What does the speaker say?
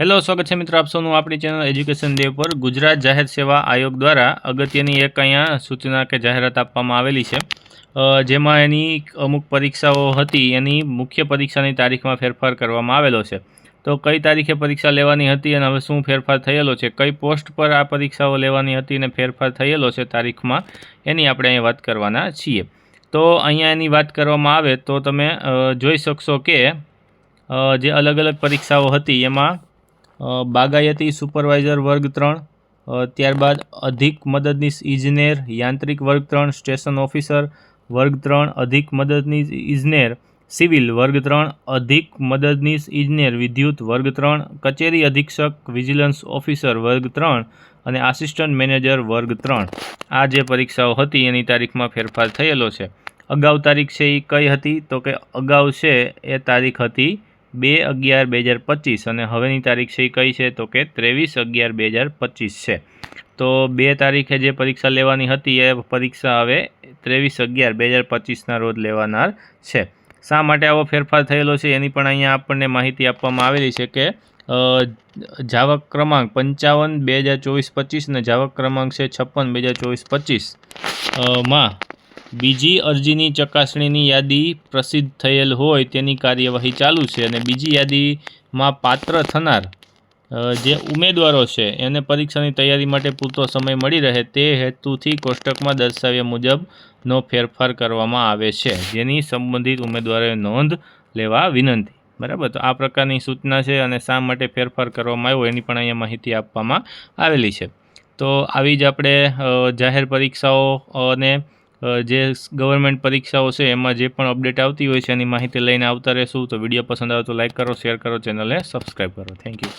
Hello, સ્વાગત છે મિત્રો આપ આપણી ચેનલ એજ્યુકેશન ડે પર. ગુજરાત જાહેર સેવા આયોગ દ્વારા અગત્યની એક અહીંયા સૂચના કે જાહેરાત આપવામાં આવેલી છે. જેમાં એની અમુક પરીક્ષાઓ હતી, એની મુખ્ય પરીક્ષાની તારીખમાં ફેરફાર કરવામાં આવેલો છે. તો કઈ તારીખે પરીક્ષા લેવાની હતી અને હવે શું ફેરફાર થયેલો છે? કઈ પોસ્ટ પર આ પરીક્ષાઓ લેવાની હતી અને ફેરફાર થયેલો છે તારીખમાં? એની આપણે અહીં વાત કરવાના છીએ. તો અહીંયા એની વાત કરવામાં આવે તો તમે જોઈ શકશો કે જે અલગ અલગ પરીક્ષાઓ હતી, એમાં બાગાયતી સુપરવાઇઝર વર્ગ ત્રણ ત્યારબાદ અધિક મદદનીશ ઇજનેર, યાંત્રિક વર્ગ ત્રણ, સ્ટેશન ઓફિસર વર્ગ ત્રણ, અધિક મદદનીશ ઇજનેર, સિવિલ વર્ગ ત્રણ, અધિક મદદનીશ ઇજનેર, વિદ્યુત વર્ગ ત્રણ, કચેરી અધિક્ષક, વિજિલન્સ ઓફિસર વર્ગ ત્રણ અને આસિસ્ટન્ટ મેનેજર વર્ગ ત્રણ. આ જે પરીક્ષાઓ હતી એની તારીખમાં ફેરફાર થયેલો છે. અગાઉ તારીખ છે એ કઈ હતી? તો કે અગાઉ છે એ તારીખ હતી બે અગિયાર બે હજાર પચીસ અને હવેની તારીખ છે એ કઈ છે? તો કે ત્રેવીસ અગિયાર બે હજાર પચીસ છે. તો બે તારીખે જે પરીક્ષા લેવાની હતી એ પરીક્ષા હવે ત્રેવીસ અગિયાર બે હજાર પચીસના રોજ લેવાનાર છે. શા માટે આવો ફેરફાર થયેલો છે? એની પણ અહીંયા આપણને માહિતી આપવામાં આવેલી છે કે જાવક ક્રમાંક પંચાવન બે હજાર ચોવીસ પચીસ અને જાવક ક્રમાંક છે છપ્પન બે હજાર ચોવીસ પચીસ. માં બીજી અરજીની ચકાસણીની યાદી પ્રસિદ્ધ થયેલ હોય તેની કાર્યવાહી ચાલુ છે અને બીજી યાદીમાં પાત્ર થનાર જે ઉમેદવારો છે, એને પરીક્ષાની તૈયારી માટે પૂરતો સમય મળી રહે તે હેતુથી કોષ્ટકમાં દર્શાવ્યા મુજબનો ફેરફાર કરવામાં આવે છે. જેની સંબંધિત ઉમેદવારોએ નોંધ લેવા વિનંતી. બરાબર? તો આ પ્રકારની સૂચના છે અને શા માટે ફેરફાર કરવામાં આવ્યો એની પણ અહીંયા માહિતી આપવામાં આવેલી છે. તો આવી જ આપણે જાહેર પરીક્ષાઓ અને જે ગવર્મેન્ટ પરીક્ષાઓ છે, એમાં જે પણ અપડેટ આવતી હોય છે, એની માહિતી લઈને આવતા રહેશું. તો વીડિયો પસંદ આવે તો લાઇક કરો શેર કરો ચેનલને સબસ્ક્રાઈબ કરો. Thank you